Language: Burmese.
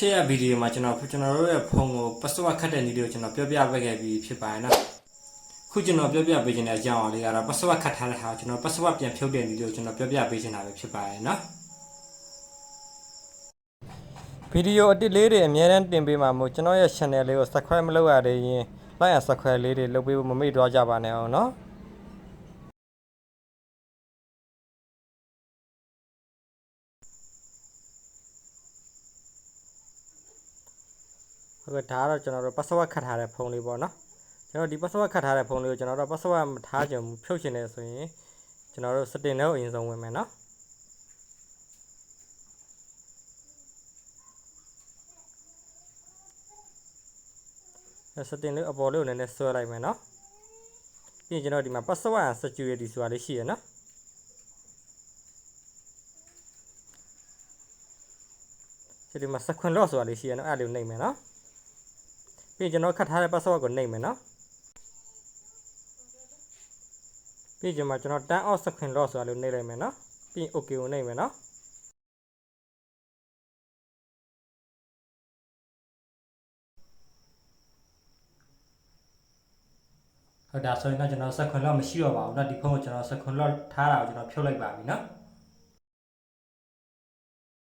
ရှေ့ရဗီဒီယိုမှာကျွန်တော်ကျွန်တော်တို့ရဲ့ဖုန်းကို password ခတ်တဲ့နည်းလေးကိုကျွန်တော်ပြောပြပေးခဲ့ပြီးဖြစ်ပါတယ်နော်ခုကျွန်တော်ပြောပြပေးခြင်းတဲ့အကြောင်းအရာလေးကတော့ password ခတ်ထားတဲ့ဟာကိုကျွန်တော် password ပြန်ဖြုတ်တဲ့နည်းလေးကိုကျွန်တော်ပြောပြပေးခြင်းတာပဲဖြစ်ပါတယ်နော်ဗီဒီယိုအတစ်လေးတွေအများအားတင်ပေးမှာမို့ကျွန်တော်ရဲ့ channel လေးကို subscribe မလုပ်ရသေးရင် like and subscribe လေးတွေလုပ်ပေးဖို့မမေ့တော့ကြပါနဲ့အောင်နော် ဟုတ်ကဲ့ဒါကတော့ကျွန်တော်တို့ password ခတ်ထားတဲ့ဖုန်းလေးပေါ့နော်ကျွန်တော်ဒီ password ခတ်ထားတဲ့ဖုန်းလေးကိုကျွန်တော်တို့ password မထားချင်ဘူးဖြုတ်ချင်တယ်ဆိုရင်ကျွန်တော်တို့ setting တွေကိုအရင်ဆုံးဝင်မယ်နော်အဲ setting လေးအပေါ်လေးကိုနည်းနည်းဆွဲလိုက်မယ်နော်ပြီးရင်ကျွန်တော်ဒီမှာ password and security ဆိုတာလေးရှိရနော်ဒီမှာ second lock ဆိုတာလေးရှိရနော်အဲ့ဒါလေးကိုနှိပ်မယ်နော် ပြီးရင်ကျွန်တော်ခတ်ထားတဲ့ password ကိုနှိပ်မယ်နော်ပြီးရင်ကျွန်တော် turn off second lock ဆိုတာလေးကိုနှိပ်လိုက်မယ်နော်ပြီးရင် okay ကိုနှိပ်မယ်နော် ဟုတ်ဒါဆိုရင်တော့ကျွန်တော်ဆက်ခွန်လော့မရှိတော့ပါဘူးเนาะဒီဖုန်းကိုကျွန်တော်ဆက်ခွန်လော့ထားတာကိုကျွန်တော်ဖြုတ်လိုက်ပါပြီเนาะ